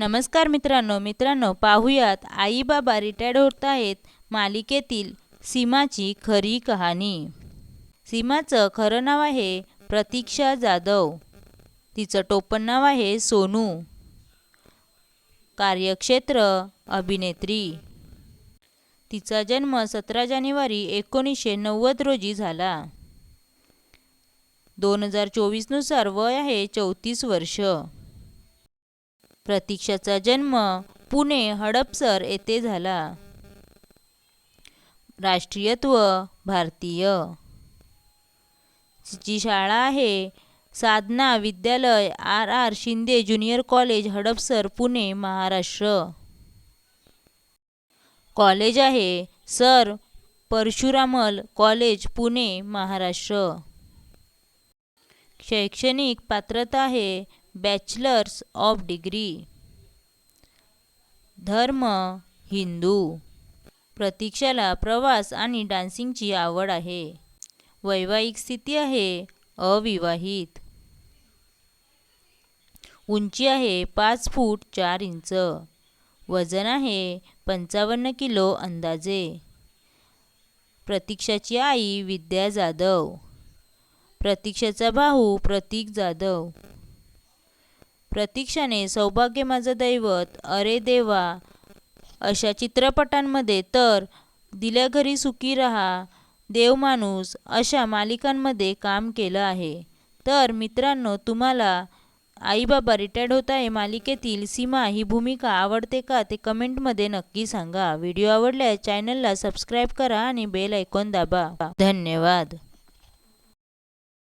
नमस्कार मित्रांनो मित्रांनो पाहूयात आई बाबा रिटायर्ड होत आहेत मालिकेतील सीमाची खरी कहाणी. सीमाचं खरं नाव आहे प्रतीक्षा जाधव. तिचं टोपण नाव आहे सोनू. कार्यक्षेत्र अभिनेत्री. तिचा जन्म सतरा जानेवारी एकोणीसशे नव्वद रोजी झाला. दोन हजार चोवीसनुसार वय आहे चौतीस वर्ष. प्रतीक्षाचा जन्म पुणे हडपसर येथे झाला. राष्ट्रीयत्व भारतीय. जी शाळा आहे Sadhana Vidyalaya R R Shinde junior college Hadapsar Pune Maharashtra. College आहे सर परशुरामल कॉलेज पुणे महाराष्ट्र. शैक्षणिक पात्रता आहे बॅचलर्स ऑफ डिग्री धर्म हिंदू. प्रतीक्षाला प्रवास आणि डान्सिंगची आवड आहे. वैवाहिक स्थिती आहे अविवाहित. उंची आहे पाच फूट चार इंच. वजन आहे पंचावन्न किलो अंदाजे. प्रतीक्षाची आई विद्या जाधव. प्रतीक्षाचा भाऊ प्रतीक जाधव. प्रतीक्षाने सौभाग्य माझं दैवत अरे देवा अशा चित्रपटांमध्ये तर दिल्या घरी सुखी रहा देव माणूस अशा मालिकांमध्ये काम केलं आहे. तर मित्रांनो तुम्हाला आई बाबा रिटायर्ड होत आहे मालिकेतील सीमा ही भूमिका आवडते का ते कमेंटमध्ये नक्की सांगा. व्हिडिओ आवडल्यास चॅनलला सबस्क्राईब करा आणि बेल ऐकून दाबा. धन्यवाद.